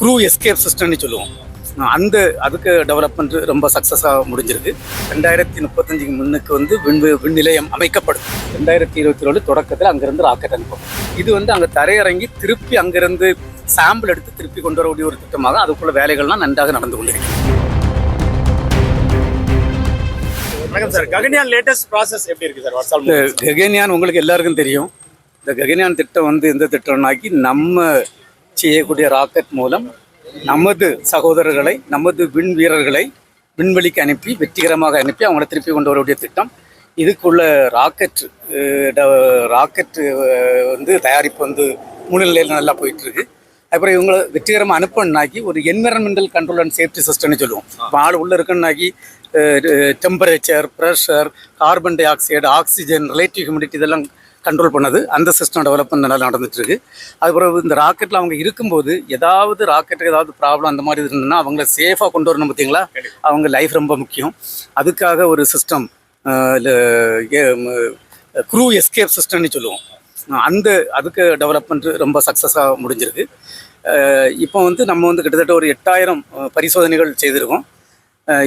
Crew escape சிஸ்டம்னு சொல்லுவோம். அந்த அதுக்கு டெவலப்மெண்ட் ரொம்ப சக்ஸஸாக முடிஞ்சிருக்கு. ரெண்டாயிரத்தி முப்பத்தஞ்சுக்கு முன்னுக்கு வந்து விண் விண் நிலையம் அமைக்கப்படும். ரெண்டாயிரத்தி இருபத்தி ஏழு தொடக்கத்தில் அங்கேருந்து ராக்கெட் அனுப்பும் இது வந்து அங்கே தரையிறங்கி திருப்பி அங்கேருந்து சாம்பிள் எடுத்து திருப்பி கொண்டு வரக்கூடிய ஒரு திட்டமாக அதுக்குள்ள வேலைகள்லாம் நன்றாக நடந்து கொண்டிருக்கு. வணக்கம் சார். ககன்யான் லேட்டஸ்ட் ப்ராசஸ் எப்படி இருக்கு சார்? வாட்ஸ்அப் ககன்யான் உங்களுக்கு எல்லாருக்கும் தெரியும். இந்த ககன்யான் திட்டம் வந்து எந்த திட்டம்னாக்கி நம்ம செய்யக்கூடிய ராக்கெட் மூலம் நமது சகோதரர்களை நமது விண் வீரர்களை விண்வெளிக்கு அனுப்பி வெற்றிகரமாக அனுப்பி அவங்கள திருப்பி கொண்டு வரக்கூடிய திட்டம். இதுக்குள்ள ராக்கெட் ராக்கெட்டு ராக்கெட் வந்து தயாரிப்பு வந்து முன்னிலையில் நல்லா போயிட்டுருக்கு. அப்புறம் இவங்களை வெற்றிகரமாக அனுப்பணுனாக்கி ஒரு என்விரான்மெண்டல் கண்ட்ரோல் அண்ட் சேஃப்டி சிஸ்டம்னு சொல்லுவோம். இப்போ ஆள் உள்ள இருக்குன்னாக்கி temperature pressure carbon dioxide oxygen relative humidity இதெல்லாம் கண்ட்ரோல் பண்ணது. அந்த சிஸ்டம் டெவலப்மெண்ட் நல்லா நடந்துட்டு இருக்கு அதுக்கப்புறம் இந்த ராக்கெட்டில் அவங்க இருக்கும்போது ஏதாவது ராக்கெட்டுக்கு ஏதாவது ப்ராப்ளம் அந்த மாதிரி இருந்ததுன்னா அவங்கள சேஃபாக கொண்டு வரணும் பார்த்தீங்களா? அவங்க லைஃப் ரொம்ப முக்கியம். அதுக்காக ஒரு சிஸ்டம் க்ரூ எஸ்கேப் சிஸ்டம்னு சொல்லுவோம். அந்த அதுக்கு டெவலப்மெண்ட் ரொம்ப சக்ஸஸாக முடிஞ்சிருக்கு. இப்போ வந்து நம்ம வந்து கிட்டத்தட்ட ஒரு எட்டாயிரம் பரிசோதனைகள் செய்திருக்கோம்.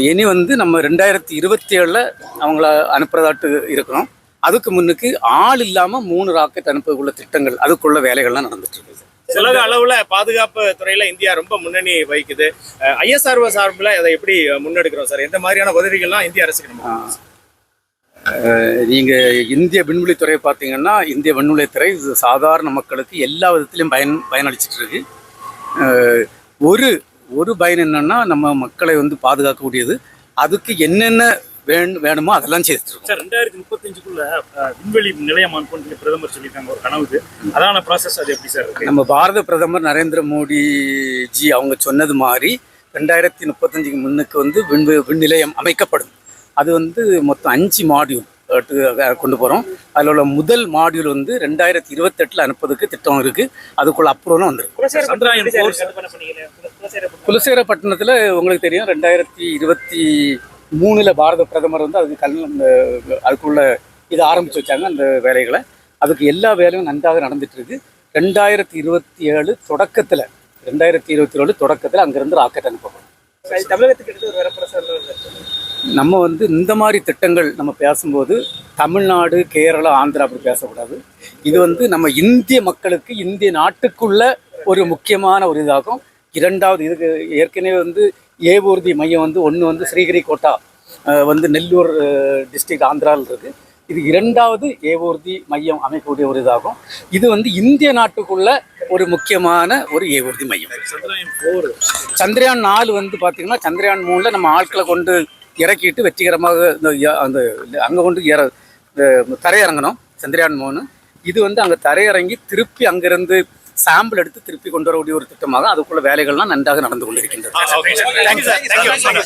இனி வந்து நம்ம ரெண்டாயிரத்தி இருபத்தி ஏழில் அவங்கள அனுப்புறதாட்டு இருக்கிறோம். அதுக்கு முன்னுக்கு ஆள் இல்லாமல் மூணு ராக்கெட் அனுப்பக்குள்ள திட்டங்கள் அதுக்குள்ள வேலைகள்லாம் நடந்துட்டு இருக்கு உலக அளவுல பாதுகாப்பு துறையில இந்தியா ரொம்ப முன்னணி வகிக்குது. ஐஎஸ்ஆர்ஓ சார்பில் அதை எப்படி முன்னெடுக்கிறோம் சார்? எந்த மாதிரியான உதவிகள்லாம் இந்திய அரசுக்கு? நீங்கள் இந்திய விண்வெளித்துறையை பார்த்தீங்கன்னா இந்திய விண்வெளித்துறை இது சாதாரண மக்களுக்கு எல்லா விதத்திலையும் பயன் பயனளிச்சிட்டு இருக்கு ஒரு ஒரு பயன் என்னன்னா நம்ம மக்களை வந்து பாதுகாக்கக்கூடியது. அதுக்கு என்னென்ன வேண் வேணுமோ அதெல்லாம் இருக்கோம் சார் ரெண்டாயிரத்தி முப்பத்தஞ்சுக்குள்ள விண்வெளி நிலையம் அனுப்பணும் சொல்லி பிரதமர் சொல்லியிருக்காங்க ஒரு கனவு. அதான ப்ராசஸ் அது எப்படி சார் இருக்கு? நம்ம பாரத பிரதமர் நரேந்திர மோடி ஜி அவங்க சொன்னது மாதிரி ரெண்டாயிரத்தி முப்பத்தஞ்சுக்கு முன்னுக்கு வந்து விண் விண் நிலையம் அமைக்கப்படும். அது வந்து மொத்தம் அஞ்சு மாடியூல் கொண்டு போகிறோம் அதில் உள்ள முதல் மாடியூல் வந்து ரெண்டாயிரத்தி இருபத்தெட்டில் அனுப்புறதுக்கு திட்டம் இருக்குது அதுக்குள்ள அப்ரூவலும் வந்துருக்கு. குலசேகரப்பட்டினத்தில் உங்களுக்கு தெரியும் ரெண்டாயிரத்தி இருபத்தி மூணில் பாரத பிரதமர் வந்து அதுக்கு கல் அதுக்குள்ள இதை ஆரம்பித்து வச்சாங்க அந்த வேலைகளை. அதுக்கு எல்லா வேலையும் நன்றாக நடந்துட்டு இருக்கு ரெண்டாயிரத்தி இருபத்தி ஏழு தொடக்கத்தில் ரெண்டாயிரத்தி இருபத்தி ஏழு தொடக்கத்தில் அங்கேருந்து ராக்கெட் அனுப்பப்படும். நம்ம வந்து இந்த மாதிரி திட்டங்கள் நம்ம பேசும்போது தமிழ்நாடு கேரளா ஆந்திரா அப்படி பேசக்கூடாது. இது வந்து நம்ம இந்திய மக்களுக்கு இந்திய நாட்டுக்குள்ள ஒரு முக்கியமான ஒரு இதாகும். இரண்டாவது இதுக்கு ஏற்கனவே வந்து ஏவூர்தி மையம் வந்து ஒன்று வந்து ஸ்ரீகிரி கோட்டா வந்து நெல்லூர் டிஸ்ட்ரிக்ட் ஆந்திராவில் இருக்குது இது இரண்டாவது ஏவூர்தி மையம் அமைக்கக்கூடிய ஒரு இதாகும். இது வந்து இந்திய நாட்டுக்குள்ள ஒரு முக்கியமான ஒரு ஏவூர்தி மையம். சந்திராயன் ஃபோர் சந்திரயான் நாலு வந்து பார்த்திங்கன்னா சந்திரயான் மூணில் நம்ம ஆட்களை கொண்டு இறக்கிட்டு வெற்றிகரமாக இந்த அந்த அங்கே கொண்டு இற இந்த தரையிறங்கணும். சந்திரயான் மூணு. இது வந்து அங்கே தரையிறங்கி திருப்பி அங்கேருந்து சாம்பிள் எடுத்து திருப்பி கொண்டு வரக்கூடிய ஒரு திட்டமாக அதுக்குள்ள வேலைகள்லாம் நன்றாக நடந்து கொண்டிருக்கின்றது.